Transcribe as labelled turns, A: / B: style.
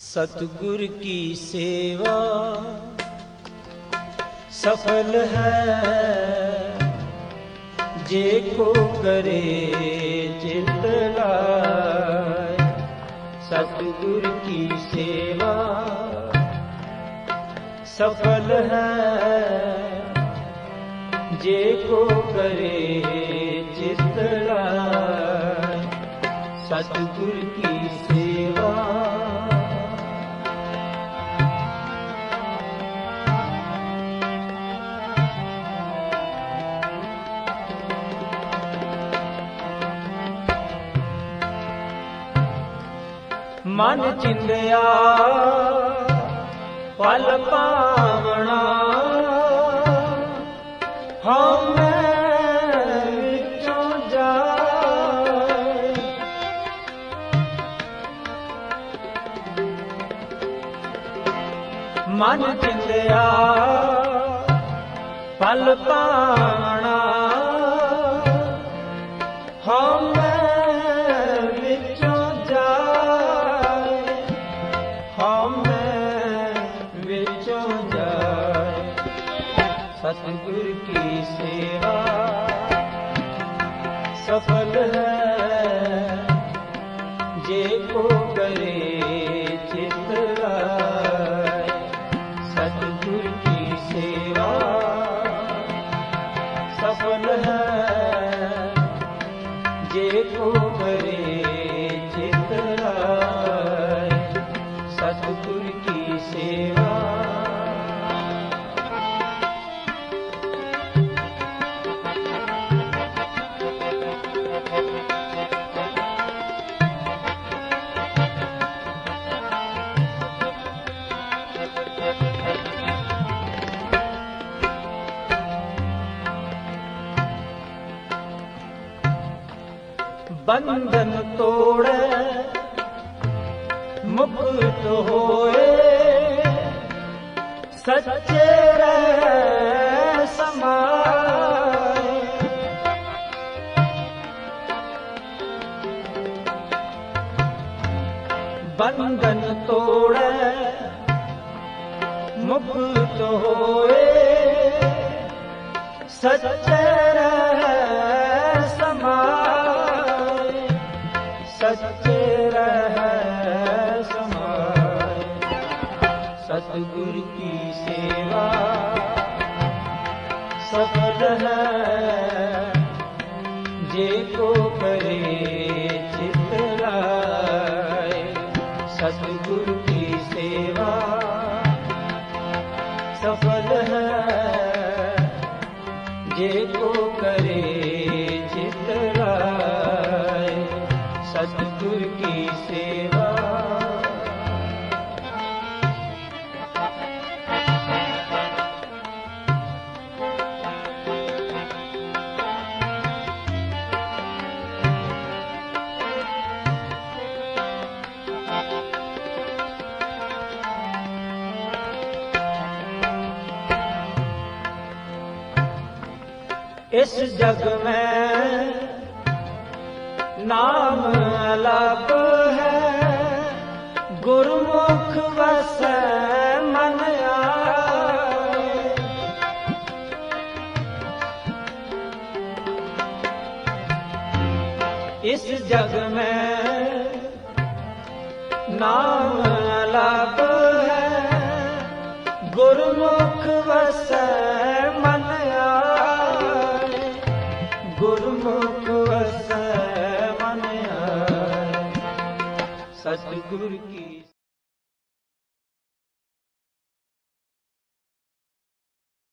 A: ਸਤਗੁਰ ਕੀ ਸੇਵਾ ਸਫਲ ਹੈ? ਜੇ ਕੋ ਕਰੇ ਚਿਤ ਲਾਏ, ਸਤਗੁਰ ਕੀ ਸੇਵਾ ਸਫਲ ਹੈ? ਜੇ ਕੋ ਕਰੇ ਚਿਤ ਲਾਏ, ਸਤਗੁਰ ਮਨ ਚਿੰਦਿਆ ਪਲ ਪਾਵਣਾ। ਹਉਮੈ ਵਿੱਚੋਂ ਜਾਏ। ਮਨ ਚਿੰਦਿਆ ਪਲ ਪਾਵਣਾ। ਸਤਿਗੁਰ ਕੀ ਸੇਵਾ ਸਫਲ ਹੈ ਜੇ ਕੋ ਕਰੇ ਚਿਤ ਸਤਿਗੁਰ ਕੀ ਸੇਵਾ ਸਫਲ ਹੈ ਜੇ ਕੋ ਕਰੇ ਬੰਧਨ ਤੋੜੈ ਮੁਕਤ ਹੋਏ। ਸੱਚੇ ਰਹਿ ਸਮਾਏ। ਬੰਧਨ ਤੋੜੈ ਮੁਕਤ ਹੋਏ। ਸੱਚੇ ਸੱਚੇ ਰਹਿ ਸਮਾਏ ਸਤਿਗੁਰ ਕੀ ਸੇਵਾ ਸਫਲ ਹੈ? ਜੇ ਕੋ ਕਰੇ ਚਿਤ ਲਾਏ। ਸਤਿਗੁਰ ਕੀ ਸੇਵਾ ਸਫਲ ਗੁਰ ਕੀ ਸੇਵਾ ਇਸ ਜਗ ਮੈਂ ਨਾਮ ਇਸ ਜਗ ਮੈਂ ਨਾਮ ਅਲਪ ਹੈ। ਗੁਰਮੁਖ ਵਸੈ ਮਨ ਆਏ। ਗੁਰਮੁਖ ਵਸੈ ਮਨ ਆਏ। ਸਤਿਗੁਰ ਕੀ